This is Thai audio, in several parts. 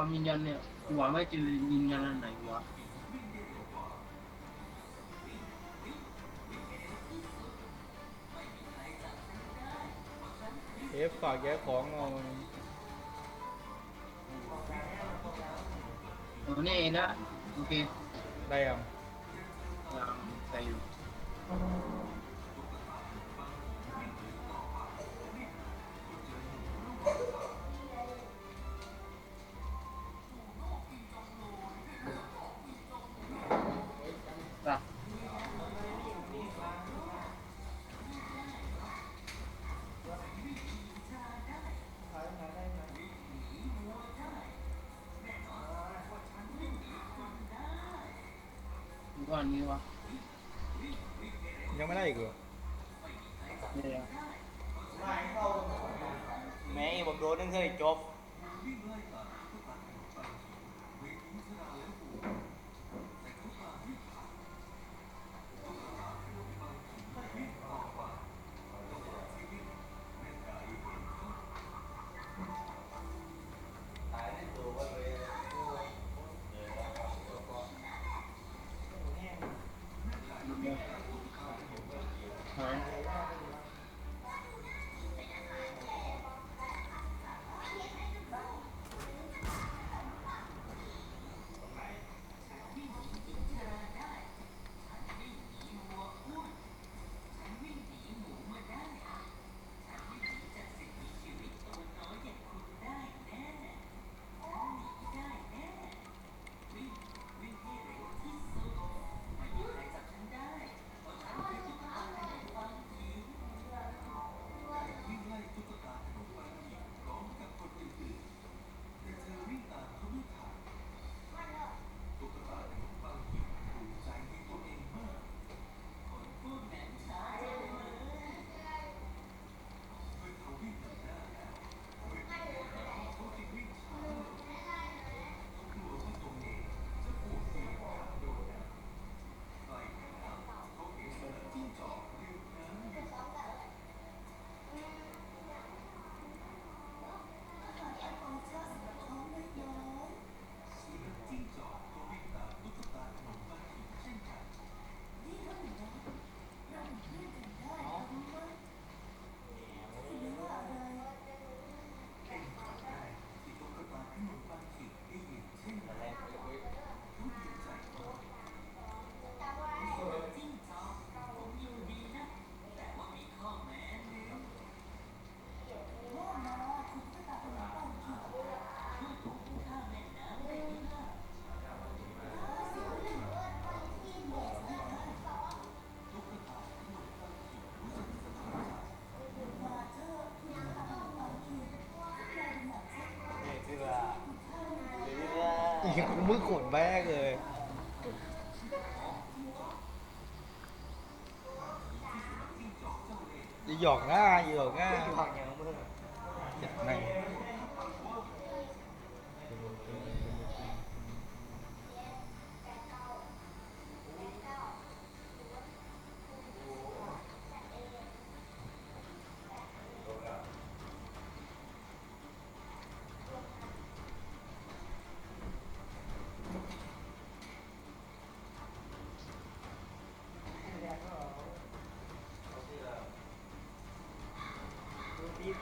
ความยืนยันเนี่ยกูหวังว่าจะยืนยันอันไหนวะเอฟฝากแยกของเอาเออนี่เองนะโอเคได้ยังยังใส่อยู่ นนี้วะยังไม่ได้อีกเหรอเดี๋ยวแม่ผมโดนนึงเคยจบ กมือขนแบกเลยจะหยอกง่ายหยอกง่ายผักอย่า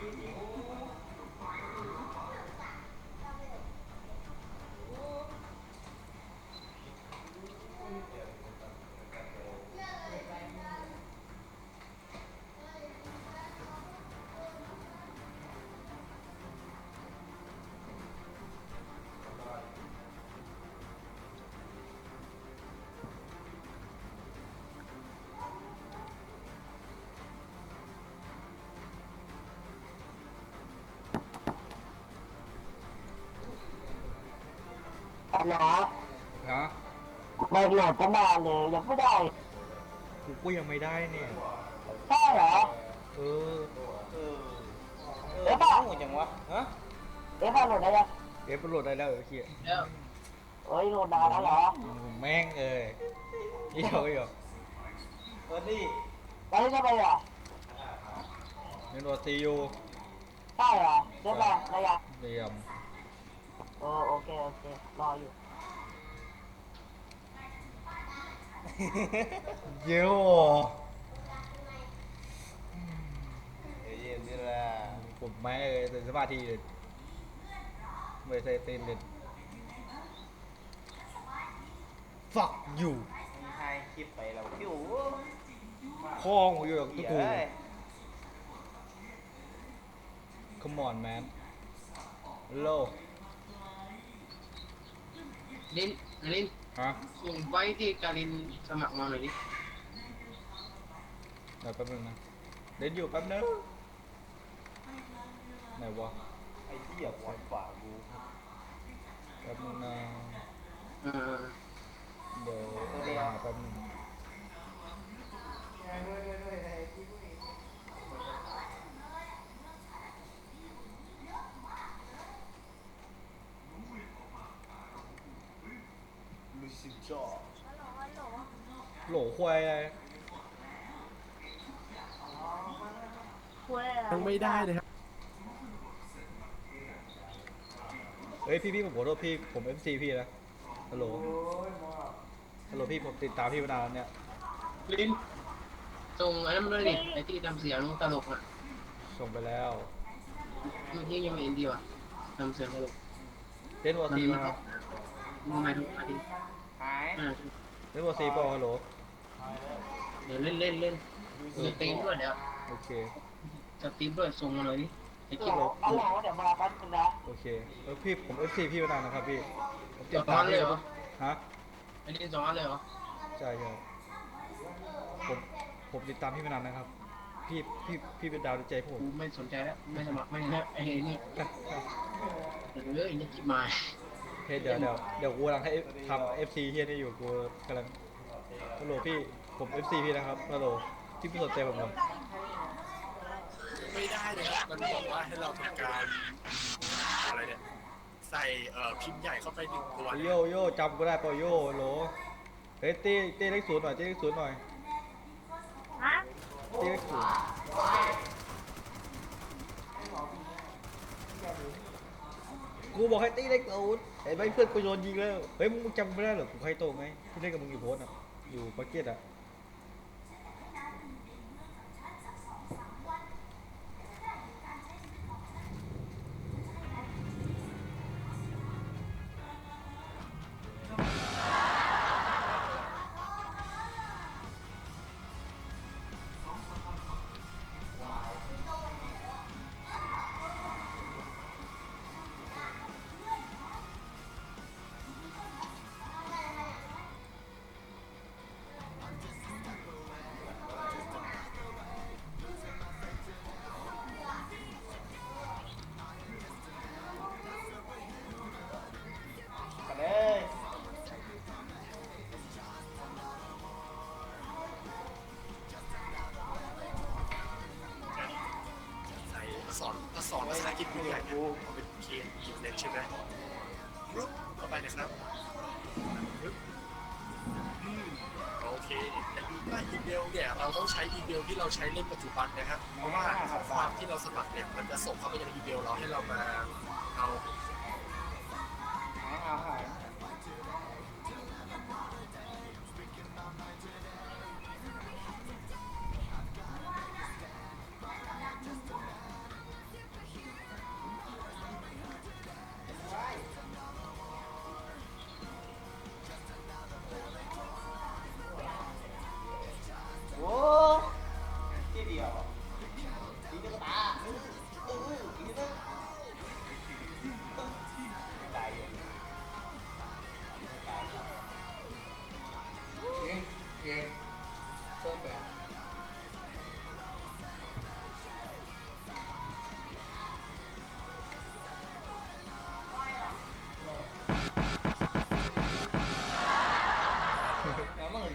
Thank you. อันนะนะไม่โหลดก็มาเลยยังไม่ได้กูก็ยังไม่ได้เนี่ยใช่เหรอ เออเออเออหมูจังวะฮะเอ๊ะมาโหลดได้ยังเอฟโหลดได้แล้วเหรอเขียแล้วเอ้ยโหลดนานแล้วเหรอแม่งเอ้ยอีหยอกอีหยอกเออนี่แล้วนี่จะไปเหรอเมนูซียูใช่เหรอเจ๊มาอะไรอะเตรียม เออโอเคโอเครออยู่ เยี่ยวเฮ้ยเย็นดีละผมไม่เลยแต่สมาธิเลยไม่ใช่เต้นเลย fuck you มีให้คลิปไปเราคิวข้องอยู่กับเหี้ตุ๊ยกตูเอ้ย come on man hello ลินลินฮะส่งไว้ที่การินสมัครมาหน่อยดิเดี๋ยวแป๊บนึงนะเดินอยู่แป๊บนึงไหนวะไอ้เหี้ยบอลฝ่ากูแป๊บนึงนะเออเดี๋ยวหาแป๊บนึง ลูซิจ่อโหลควายอะไรยังไม่ได้เลยครับเฮ้ยพี่พี่ผมขอโทษพี่ผม MC พี่นะฮัลโหลฮัลโหลพี่ผมติดตามพี่มานานแล้วเนี่ยลินส่งอันนั้นมาด้วยดิไอ้ที่ทำเสียงตลกอะส่งไปแล้วเมื่อกี้ยังไม่เห็นดีว่ะทำเสียงตลกเล่นวอซีมาครับมองมาทุกอาทิตย์ หายอ่าเล่นวอซีเปล่าฮัลโหลเดี๋ยวเล่นเล่นเล่นสตรีมด้วยเดี๋ยวโอเคสตรีมด้วยส่งมาเลยดิไอ้คลิเดี๋ปยวเอาหลังเดี๋ยวมาแป๊บนึงนะโอเคเออพี่ผม FC พี่มานานนะครับพี่ผมติสดองตามอันเลยพี่เหรอฮะไอ้ลินสองอันเลยเหรอใช่ใช่ผมผมติดตามพี่มานานนะครับ พี่พี่พี่เป็นดาวในใจผม กูไม่สนใจแล้วไม่สมัครไม่นะไอ้นี่เออไอ้นี่จิบมา เฮ้ยเดี๋ยวเดี๋ยวเดี๋ยวกูกำลังให้ทำ FC เฮียนี่อยู่กูกำลังฮัลโหลพี่ผม FC พี่นะครับฮัลโหลที่พี่สนใจผมครับไม่ได้เลยครับมันบอกว่าให้เราทำการอะไรเนี่ย ใส่เอ่อพิมพ์ใหญ่เข้าไปหนึ่งตัวโยโย่จำก็ได้เปล่าโย่ฮัลโหลเฮ้ยตีตีเลขศูนย์หน่อยตีเลขศูนย์หน่อยตีเลขศูนย์ กูบอกให้ตีเลขศูนย์ไอ้ใบเพื่อนกูโยนยิงแล้ว เฮ้ยมึงจำไม่ได้เหรอกูใครโตไงที่เล่นกับมึงอยู่โพสต์อะ อยู่ปาเกตอะ มพ์ใหญ่เนี่ยเอาเป็นเคียนอีกเลยใช่ไหมรึเข้าไปนะครับอืมโอเคแต่ดีว่าอีเมลเนี่ยเราต้องใช้อีเมลที่เราใช้เล่นปัจจุบันนะครับเพราะว่าข้อความที่เราสมัครเนี่ยมันจะส่งเข้าไปยังอีเมลเราให้เรามาเอา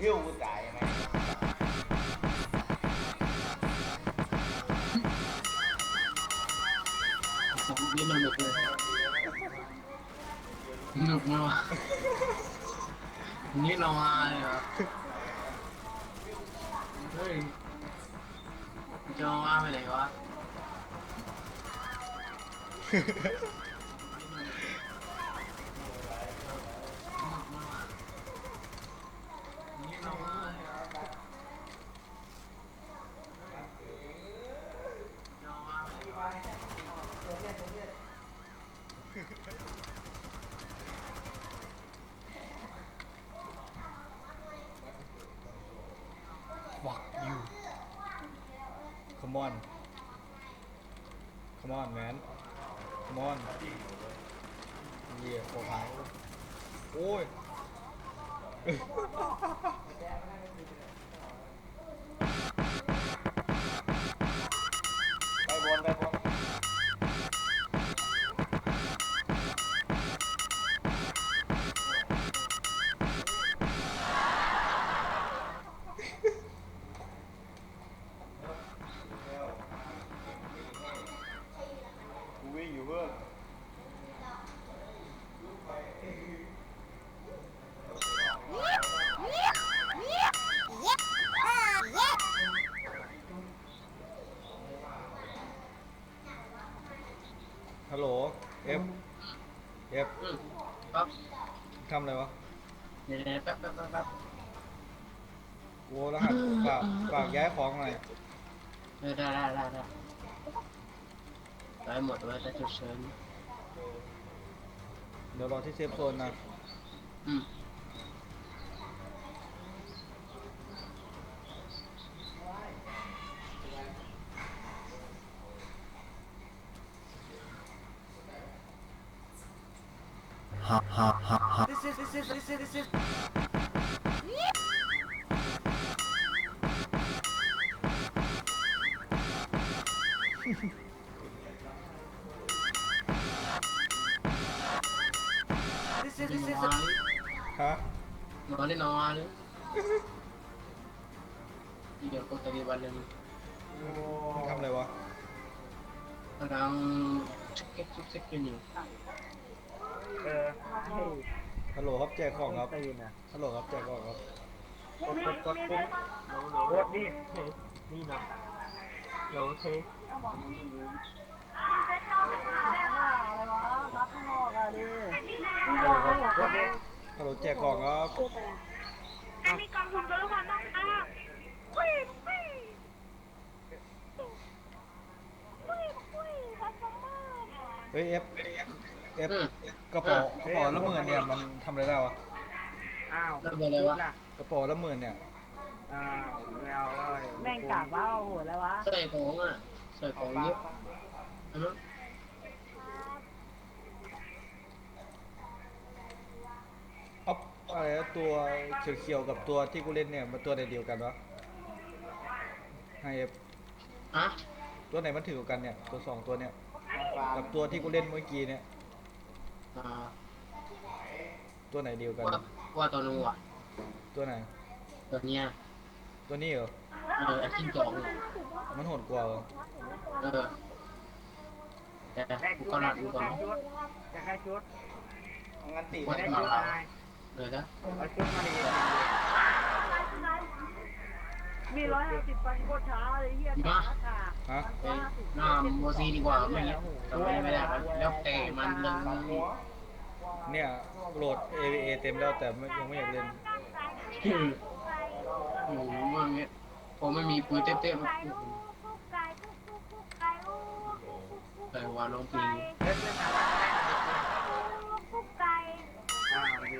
หิ้วกูตายยังไงสองนี่มันหนุกเลยหนุกมากว่ะนี่เรามาเลยเหรอเฮ้ยจะมาไปไหนวะ come on มอนแมนมอนเยี่ยโคพายโอ้ย อยู่เพื่อนฮัลโหล F F อืมปั๊บทำอะไรวะเดี๋ยวๆแป๊บแป๊บแป๊บแป๊บกูรหัสฝากฝากย้ายของหน่อยเออได้ได้ได้ได้ ได้หมดเลยแต่จุดเชิญเดี๋ยวรอที่เซฟโซนนะ อืม นอนฮะนอนได้นอนเลยเดี๋ยวก็จะมีวันหนึ่งทำอะไรวะกำลังชุกเก็ตชุกเซ็กกันอยู่เออให้ฮัลโหลครับแจกของครับตื่นะฮัลโหลครับแจกของครับกดกดกดปุ๊บกดนี่นี่นะโหลเทรับข้างนอกอะดิ โหลครับฮัลโหลแจกของครับอันนี้กองทุนเบอร์วันต้องอ้าคุยคุยคุยคุยพัสมาเฮ้ย F F กระเป๋ากระเป๋าละหมื่นเนี่ยมันทำอะไรได้วะอ้าวแล้วเบอร์อะไรวะกระเป๋าละหมื่นเนี่ยอ้าวไม่เอาเลยแม่งกากว่าโอ้โหแล้ววะใส่ของอะใส่ของเยอะใช่ไหม อ๊อฟอะไรนะตัวเขียวๆกับตัวที่กูเล่นเนี่ยมันตัวไหนเดียวกันวะให้ F อะตัวไหนมันถือกว่ากันเนี่ยตัวสองตัวเนี่ยกับตัวที่กูเล่นเมื่อกี้เนี่ย อ่าตัวไหนเดียวกัน ว่าว่าตัวนู้นอะตัวไหน ตัวเนี้ยตัวนี้เหรอเออไอ้จิ้งจอกเนี่ยมันโหดกว่าเหรอเออแต่กูก็รัดดูก่อนจะให้ชุดงั้นตีว่าไม่จะได้มาชุดเอาอะไร เลยนะเอาชุดมาดิมีร้อยห้าสิบปันโคตรช้าเลยเฮียช้าค่ะฮะไปหน้าโมซีดีกว่าไม่งั้นทำไมไม่ได้วะแล้วแต่มันเลยเนี่ยโหลด AVA เต็มแล้วแต่ไม่ยังไม่อยากเล่นอืมโอ้โหมันเนี่ยผมไม่มีปุยเต้ๆไก่ลูกกุ๊กไก่กุ๊กกุ๊กกุ๊กไก่ลูกกุ๊กกุ๊กกุ๊กแต่ว่าน้องปิ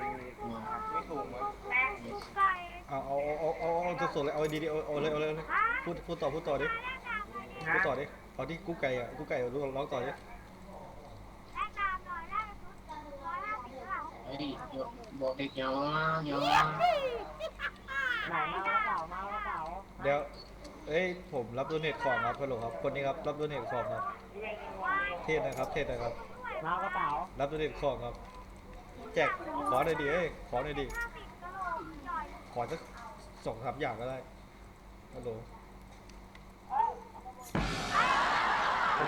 อ่าดีดีไม่ถูกมั้ยเอาเอาเอาเอาเอาสดๆเลยเอาดีๆเอาเอาเลยเอาเลยเอาเลยพูดพูดต่อพูดต่อดิพูดต่อดิเอาที่กู้ไก่อะกู้ไก่ร้องร้องต่อดิแนะนำหน่อยได้ชุดร้อยห้าสิบเท่าไอ้บอกเด็กย้อนย้อนเดี๋ยวเอ้ยผมรับโดเนทของครับฮัลโหลครับคนนี้ครับรับโดเนทของครับ เทศนะครับ เทศนะครับมากระเป๋ารับโดเนทของครับ แจกขอหน่อยดิเอ้ยขอหน่อยดิห้าสิบกะโหลกหน่อยขอสักสองสามอย่างก็ได้ฮัลโหล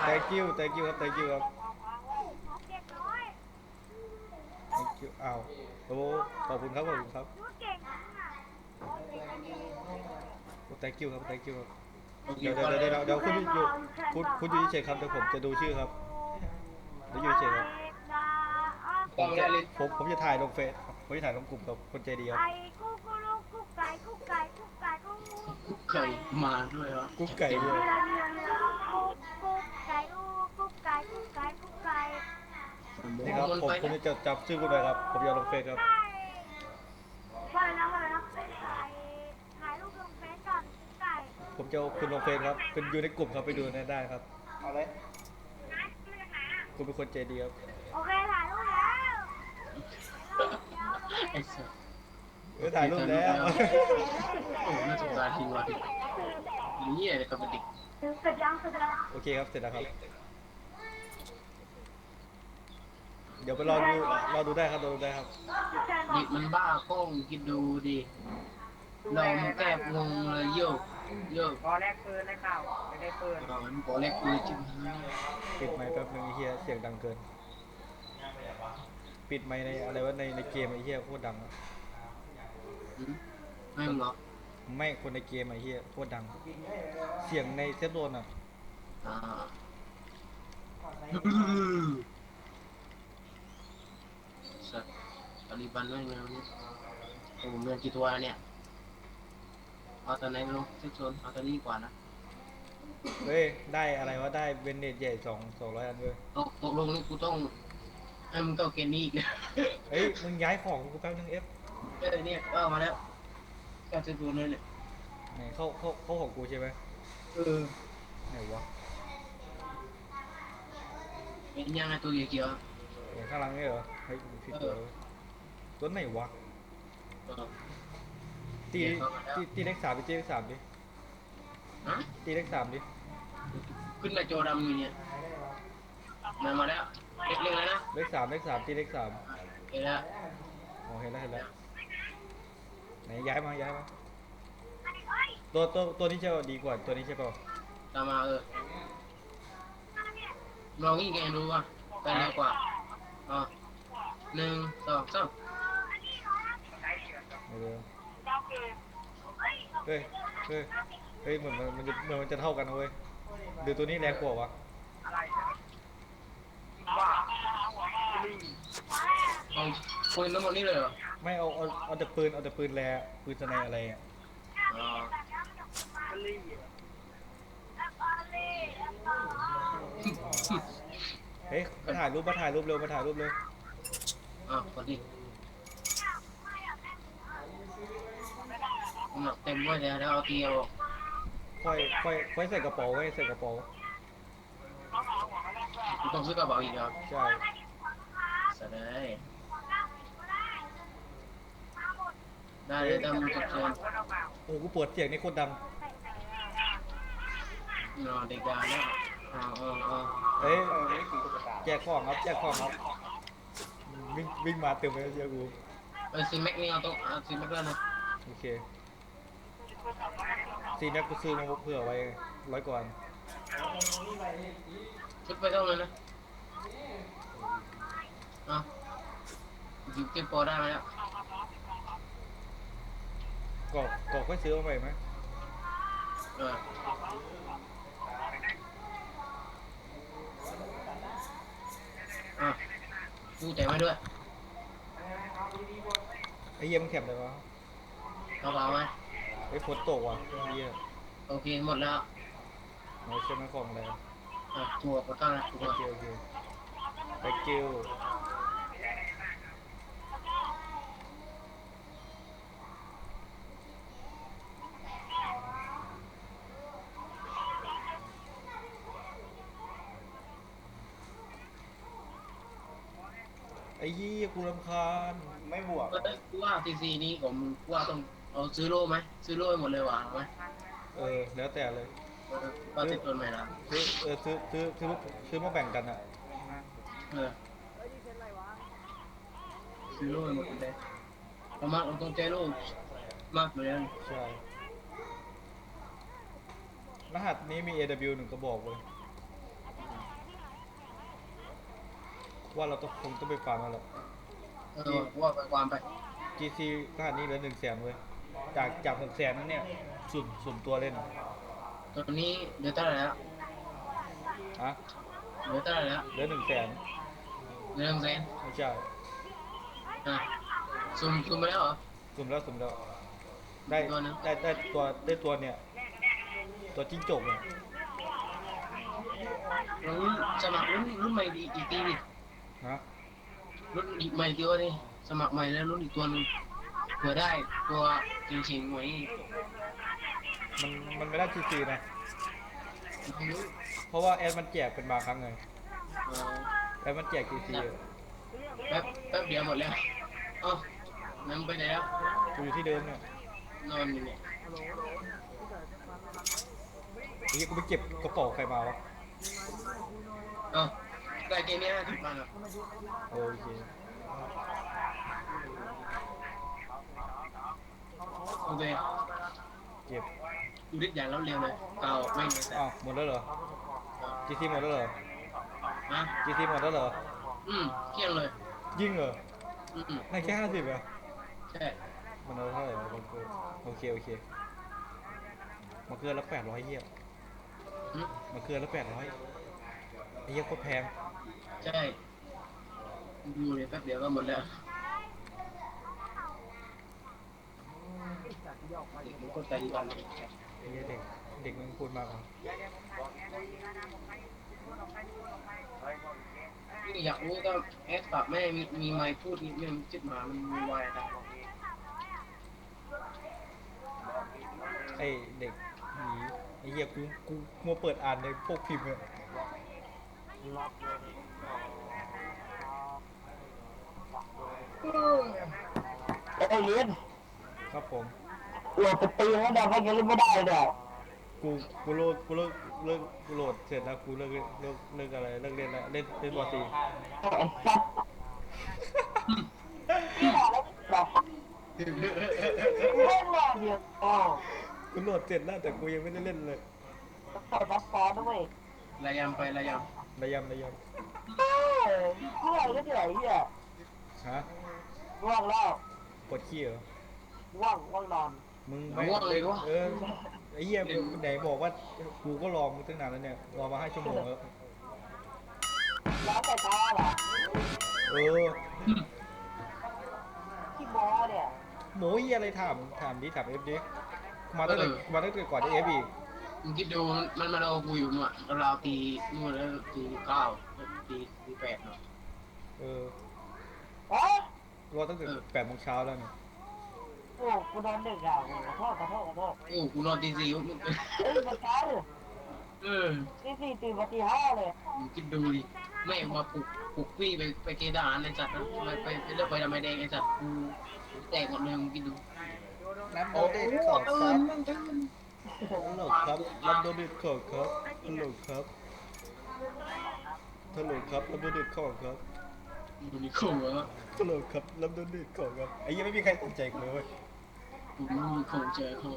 thank you thank you ครับ thank you ครับเจ็ดร้อย thank you อ้าวโอ้ขอบคุณครับขอบคุณครับชุดเก่งจังอะโอ้ thank you ครับ thank you ครับโอเคเดี๋ยวก็เดี๋ยวเลยเดี๋ยวเดี๋ยวคุณอยู่คุณคุณอยู่เฉยๆครับเดี๋ยวผมจะดูชื่อครับเดี๋ยวอยู่เฉยๆครับ ผมจะผมผมจะถ่ายลงเฟซครับผมจะถ่ายลงกลุ่มกับคนใจดีครับไอ้กุ๊กกุ๊กลูกกุ๊กไก่กุ๊กไก่กุ๊กไก่กุ๊กกุ๊กกุ๊กไก่มาด้วยวะกุ๊กไก่ด้วยกุ๊กกุ๊กไก่กุ๊กไก่กุ๊กไก่กุ๊กไก่นี่ครับผมผมจะจับชื่อคุณไปครับ ผมจะลงเฟซครับไก่ว่าแล้วว่าแล้วไก่ถ่ายรูปลงเฟซก่อนกุ๊กไก่ผมจะคุณลงเฟซครับเป็นอยู่ในกลุ่มครับไปดูนะได้ครับเอาเลยคุณเป็นคนใจดีครับ โอเคถ่ายรูปแล้ว ไอ้สัสเออถ่ายรูปแล้วโอ้น่าสงสารทีว่ะนี่อะไรกับเด็กเสร็จยังเสร็จแล้วโอเคครับเสร็จแล้วครับ เดี๋ยวไปรอดูรอดูได้ครับรอดูได้ครับแจ้งเด็กมันบ้าโค้งคิดดูดิเรามันแทบงงเลยโยกโยกพอแลกปืนได้ข่าวไม่ได้ปืนเรามันบอกเล็กปืนจิ้ม ปิดไมค์แป๊บนึงไอ้เฮียเสียงดังเกิน ปิดไมค์ในอะไรวะในในเกมไอ้เฮียโคตรดังอะไม่หรอกไม่คนในเกมไอ้เฮียโคตรดัง เสียงในเซฟโซนอะอ่าสัตว์ตาลีบันไม่เงี้ยนี่โอ้เมืองกี่ตัวเนี่ยเอาตัวไหนไม่รู้ที่ชนเอาตัวนี้กว่านะเฮ้ยได้อะไรวะได้เวนเนตใหญ่สองสองร้อยอันด้วยตกตกลงนี่กูต้อง ให้มึงเข้าเกณฑ์นี้อีกนะเฮ้ยมึงย้ายของกูแป๊บนึงเอฟเออเนี่ยก็เอามาแล้วก็จะดูเลยเนี่ยไหนเข้าเข้าเข้าของกูใช่ไหมเออไหนวะเป็นยังไงตัวเกี่ยวไหนข้างหลังนี่เหรอเฮ้ยผิดตัวเลยตัวไหนวะๆเออ ตีตีตีเลขสามดิตีเลขสามดิฮะตีเลขสามดิขึ้นมาโจดำอยู่เนี่ยมามาแล้ว เล็กๆแล้วนะเลขสามเลขสามตีเลขสามเห็นแล้วอ๋อเห็นแล้วเห็นแล้วไหนย้ายมาย้ายมาตัวตัวตัวนี้จะดีกว่าตัวนี้ใช่ป่าวตามมาเออลองยิ่งแกดูว่าไปเร็วกว่าอะหนึ่งสองสามเออเฮ้ยเฮ้ยเฮ้ยเหมือนมันมันจะเหมือนมันจะเท่ากันนะเว้ยหรือตัวนี้แรงกว่าวะ เอาปืนทั้งหมดนี่เลยเหรอไม่เอาเอาเอาแต่ปืนเอาแต่ปืนแรปืนสไนอะไรอะอ๋อเฮ้ยมาถ่ายรูปมาถ่ายรูปเร็วมาถ่ายรูปเร็วอะกดดิหนักเต็มด้วยเดี๋ยวเดี๋ยวเอาตีเอาค่อยค่อยค่อยใส่กระเป๋าไว้ใส่กระเป๋ากูต้องซื้อกระเป๋าอีกเหรอใช่เสร็จเลยได้เลยตามจุดเชิญโอ้กูปวดเสียงนี่โคตรดังนอนเด็กดาเนี่ยอ๋ออ๋ออ๋อเฮ้ยเออไม่ได้กินตุ๊กตาแจกของครับแจกของครับวิ่งวิ่งมาเต็มเลยเยอะกูเออซีแม็กนี่เอาต้องเอาซีแม็กแล้วนะโอเคซีแม็กกูซื้อมาเผื่อไว้ร้อยกว่าอันชุดไปเท่านั้นนะอะ หยิบเก็บพอได้ไหมแล้วก็ก็ค่อยซื้อมาใหม่ไหมเอออะดูใจไว้ด้วยไอ้เยี่ยมนแคบเลยวะกระเป๋าไหมไอ้ฝนตกว่ะเยี่ยโอเคหมดแล้วไม่ใช่ไหมของอะไรอะถั่วก็ตั้งนะถั่โอว เคโอเค thank you ไอ้ยี่กูรำคาญไม่บวกก็ได้กูว่าทีซีนี้ผมว่าต้องเอาซื้อโล่ไหมซื้อโล่ให้หมดเลยว่ะเอาไหมเออ แล้วแต่เลย เออก็ติดตัวใหม่ละซื้อเออซื้อซื้อซื้อมาซื้อมาแบ่งกันอะเออซื้อโล่ให้หมดเลยเอามาเอาตรงใจโล่มากเลยนะใช่ รหัสนี้มี AW หนึ่งกระบอกเลย ว่าเราต้องคงต้องไปฟาร์มแล้วแหละเออว่าไปความไป GC รหัสนี้เหลือหนึ่งแสนเว้ยจากจากหกแสนนั่นเนี่ยสุ่มสุ่มตัวเล่นตอนนี้เหลือเท่าไหร่แล้วฮะเหลือเท่าไหร่แล้วเหลือหนึ่งแสนเหลือหนึ่งแสนไม่ใช่อะซุ่มซุ่มไปแล้วเหรอ สุ่มแล้วสุ่มแล้วได้ตัวนะ ได้ได้ตัวได้ตัวเนี่ย ตัวจิ้งจกเนี่ยรุ่นสมัครรุ่นรุ่นใหม่อีกอีกทีดิ นะรุ่นอีกใหม่ตัวดิสมัครใหม่แล้วรุ่นอีกตัวหนึงเผื่อได้ตัวจริงๆไว้มันมันไม่ได้ทีซีนะ ไม่รู้เพราะว่าแอดมันแจกเป็นบางครั้งไงเออแอดมันแจกทีซีแป๊บแป๊บเดียวหมดแล้วเอ้านั่งไปไหนแล้วกูอยู่ที่เดิมเนี่ยนอนอยู่เนี่ยไอ้เหี้ยกูไปเก็บกระเป๋าใครมาวะเอ้า ได้เกมนี้ห้าสิบมาแล้วโอเคโอเคเก็บดูดิอย่างแล้วเร็วเลยเก่าไม่เลยแต่อ้าวหมดแล้วเหรอ GT หมดแล้วเหรอฮะ GT หมดแล้วเหรอ อืมเที่ยงเลยยิ่งเหรออืมอืมในแค่ห้าสิบอะใช่มันเอาเท่าไหร่วะบังเกอร์โอเคโอเคมาเกลือละแปดร้อยเยี่ยอืมมาเกลือละแปดร้อยไอ้เยี่ยโคตรแพง ใช่ดูเลยแป๊บเดียวก็หมดแล้วเด็กมันก็ใจดีกันเลยไอ้เยี่ยเด็กเด็กมึงพูดมากกว่านี่อยากรู้ก็แอสปรับแม่มีมีไมค์พูดนิดนึงจิตหมามันมีไวนะไอ้เด็กหนีไอ้เยี่ยกูกูมัวเปิดอ่านในพวกพิมพ์อะไอ้เลี้ย นครับผมโหลดสตรีมแล้วดังก็ยังเล่นไม่ได้เลยกูกูโหลดกูเลิกเลิกกูโหลดเสร็จแล้วกูเลิกเลิกเลิกเลิกอะไรเลิกเล่นแล้วเล่นเล่นบอลตีไอ้สัตว์ที่บอกแล้วบอกเล่นแนวเดียวอ๋อกูโหลดเสร็จแล้วแต่กูยังไม่ได้เล่นเลยใส่บัฟฟอนด้วยระยำไประยระยำระยเออเมื่อไหร่ก็เหนื่อยเหี้ยำฮะ ว่างแล้วปวดขี้เหรอว่างว่างนอน มึงำไม่ง่วงเลยวะ เออไอ้เหี้ยมึงไหนบอกว่ากูก็รอมึงตั้งนานแล้วเนี่ยรอมาห้าชั่วโมงแล้วแล้วแต่ตาเหรอเออขี้โมเนี่ยหมูเหี้ยอะไรถามถามดิถามเอฟดิมาตั้งแต่มาตั้งแต่ก่อนจะเอฟอีกมึงคิดดูมันมาเอากูอยู่นู่นอะเราวตีนู่นแล้วตีเก้าตีตีแปดเนาะเอออ๋อ รอตั้งแต่แปดโมงเช้าแล้วเนี่ยโอ้กูนอนดึกอะขอโทษขอโทษขอโทษโอ้กูนอนตีสี่มึงเอ้ยมันช้าเลยเออตีสี่ตื่นมาตีห้าเลยมึงคิดดูดิไม่มาปลุกปลุกพี่ไปไปเกณฑ์ทหารไอ้สัตว์นะไปไปไปเลือกไปทำไมแดงไอ้สัตว์กูแตกหมดเลยมึงคิดดูรับโดเดทขอครับฮัลโหลครับรับโดเดทขอครับฮัลโหลครับฮัลโหลครับรับโดเดทขอครับ ดูนี่ขู่เหรอฮัลโหลครับรับโดเดทขอครับไอ้เหี้ยังไม่มีใครสนใจกูเลยเว้ยกูไม่มีของเจอเขา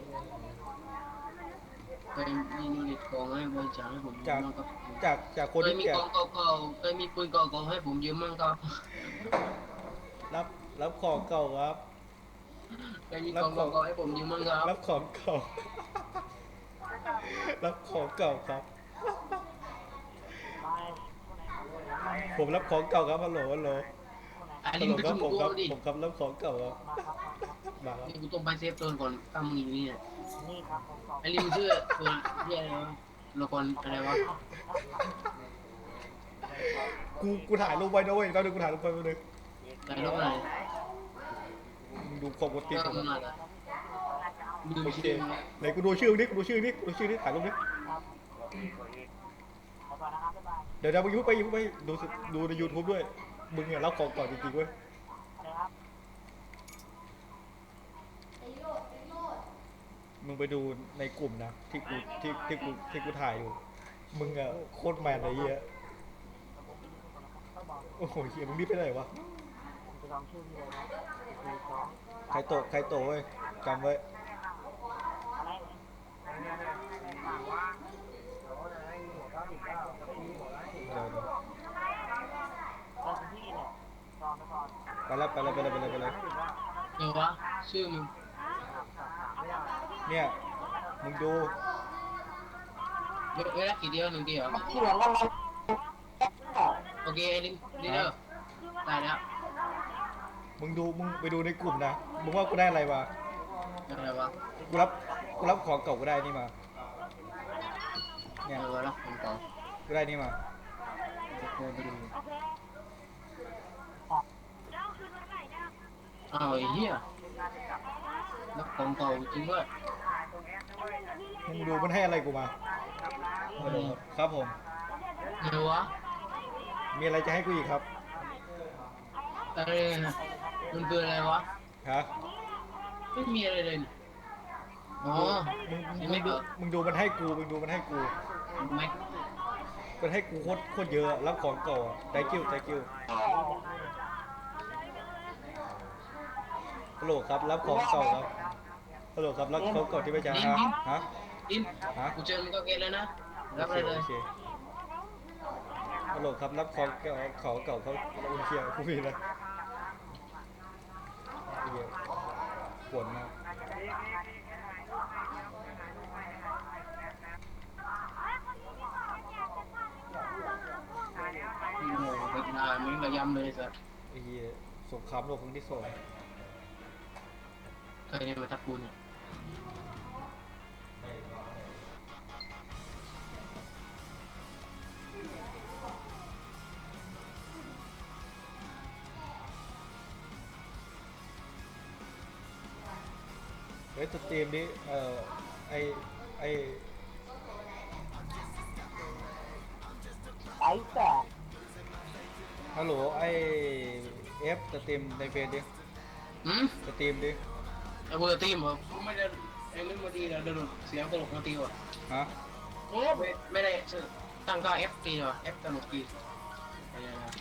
ไปมีนูนิตกองให้บริจาคให้ผมยืมมั่งครับจากจากคนเคยที่มีแจกกองเก่าๆเคยมีปืนเก่าๆให้ผมยืมมั่งครับรับรับของเก่าครับ เคยมีกองเก่าๆให้ผมยืมมั่งครับรับของเก่า รับของเก่าครับ ผมรับของเก่าครับฮัลโหลฮัลโหลอันฮัลนี้โหลมึงครับต้องผมกูครับดิผมครับรับของเก่าครับมาครับนี่กูต้องไปเซฟโซนก่อนตั้งมึงอยู่นี่เนี่ยนี่ครับผมขอไอ้ลิมชื่อตัวเรียกอะไรวะละครอะไรวะกูกูถ่ายรูปไว้นะเว้ยตอนนึงกูถ่ายรูปไว้แป๊บนึงไหนละครไหนมึงดูความกดติดก็ของมัมันนมาละดูโอเคชื่อไหนกูดูชื่อดิกูดูชื่อดิกูดูชื่อดิถ่ายรูปดิแล้วก่อน นะครับบ๊ายบายเดี๋ยวเดี๋ยวมึงยุบไปยุบไปดูสิดูในยูทูบด้วย มึงเนี่ยรับของก่อนจริงๆเว้ย นะครับมึงไปดูในกลุ่มนะที่กูที่ที่กูที่กูถ่ายอยู่ มึงอะโคตรแมนเลยเฮียโอ้โหเฮียมึงรีบไปไหนวะ ผมจะลองชื่อพี่เลยนะสี่สองใครโตะใครโตะเว้ยจำไว้ อะไรเนี่ย เดี๋ยวเดี๋ยว เราเป็นพี่เนี่ยจองไปก่อน ไปแล้วไปแล้วไปแล้วไปแล้วไปแล้วเดี๋ยววะชื่อมึงเนี่ยมึงดูเวลากี่เดียวหนึ่งเดียวเขียนอะไรโอเคไอ้ลิมดีเด้อได้แล้วมึงดูมึงไปดูในกลุ่มนะมึงว่ากูได้อะไรมาอะไรวะกูรับกูรับของเก่ากูได้นี่มาเนี่ยอะไรวะละของเก่ากูได้นี่มาเดินไปดู แล้วคืนวันไหนเนี่ย อ้าวไอ้เหี้ยแล้วของเก่าจริงด้วยไอ้เรื่องนี้มึงดูมันให้อะไรกูมาฮัลโหลครับผมไงวะมีอะไรจะให้กูอีกครับอะไรนะมันคืออะไรวะ ฮะไม่มีอะไรเลยนี่อ๋อ มึงมึงยังมึไม่งดูเกิดมึงดูมันให้กูมึงดูมันให้กูไม่มันให้กูโคตรโคตรเยอะรับของเก่าใจกิ้วใจ กิ้วฮัลโหลครับรับของเก่าครับฮัลโหลครับรับของเก่าที่ไม่ใช่ฮะฮะอินฮะกูเจอมันก็เกตแล้วนะรับโออะไรเคเลยโอเคฮัลโหลครับรับของเก่าของเก่าเขาอุ้ยเชียกูมีนะไอ้เหี้ยปวดมากโอ้โหเป็นนายมึงระยำเลยสัสไอ้เหี้ยสงครามโลกครั้งที่สอง เคยเนี่ยมาทักกูเนี่ยเฮ้ยสตรีมนี้เอ่อไอไอไอ้แต่ฮัลโหลไอเอฟสตรีมในเฟซดิหืมสตรีมดิ ไอ้กูจะตีมเหรอกูไม่ได้ไอ้มึงมาตีแล้วเดินเสียงตลกมาตีว่ะฮะโอ้ไม่ไม่ได้ตั้งค่า F ตีว่ะ F ตลกตีอะไรนะ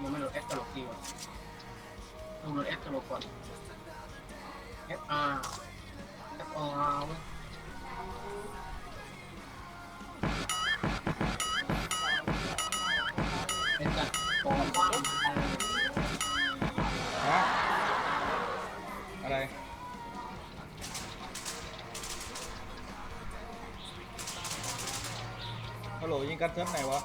ยังไม่โหลด F ตลกตีว่ะต้องโหลด F ตลกก่อน F R F R เว้ยเป็น ฮัลโหลยิงกันเซิร์ฟไหนวะ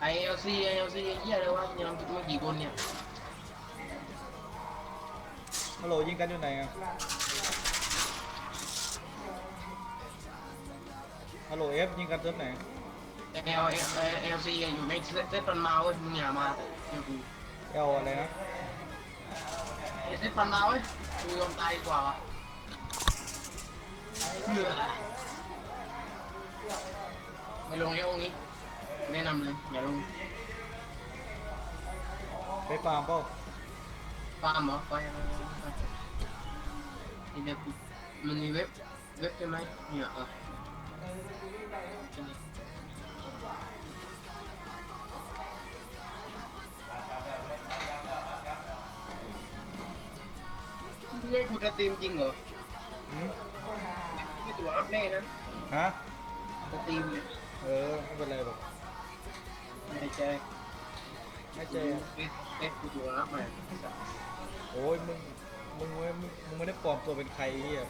ไอเอลซีไอเอลซีเยี่ยเลยวะยังไม่กี่คนเนี่ยฮัลโหลยิงกันอยู่ไหนอะฮัลโหลเอฟยิงกันเซิร์ฟไหนแต่เอลเอลซีอยู่ในเซตปันมาเว้ยมึงอย่ามาเดี๋ยวกูเอลอะไรนะเซตปันมาเว้ยกูยอมตายดีกว่าวะเหนื่อย ไม่ลงแล้วองนี้ แนะนำเลยอย่าลงไปฟาร์มเปล่าฟาร์มเหรอไปนี่เดี๋ยวกูมันมีเว็บเว็บใช่ไหมเนี่ยเออเล่นกูจะตีมจริงเหรอหืมไม่ตัวอัพแน่นะฮะ จะตีมเนี่ย เออไม่เป็นไรหรอกไม่ใช่ไม่เจ๊ใช่เอ๊ะเอ๊ะกูตัวอัพใหม่โอ้ยมึงมึงไม่มึงมึงไม่ได้ปลอมตัวเป็นใครไอ้เฮีย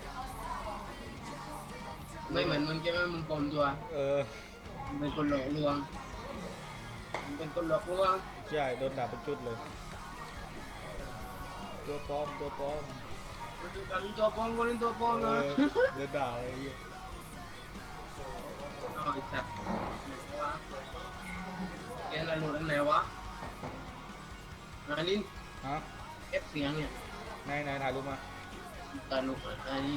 ไม่เหมือนมึงใช่ไหมมึงปลอมตัวเออมึงเป็นคนหลอกลวงมึงเป็นคนหลอกลวงใช่โดนด่าเป็นชุดเลย ตัวปลอมตัวปลอมมึงดูกันตัวปลอมคนนี้ตัวปลอมเอนะอโดนด่าเลยไอ้เหี้ยเอาไอ้สัตว์แก อะไรหลุดอันไหนวะนาลินฮะเอฟเสียงเนี่ยนายนายถ่ายรูปมาตาลุกอันนี้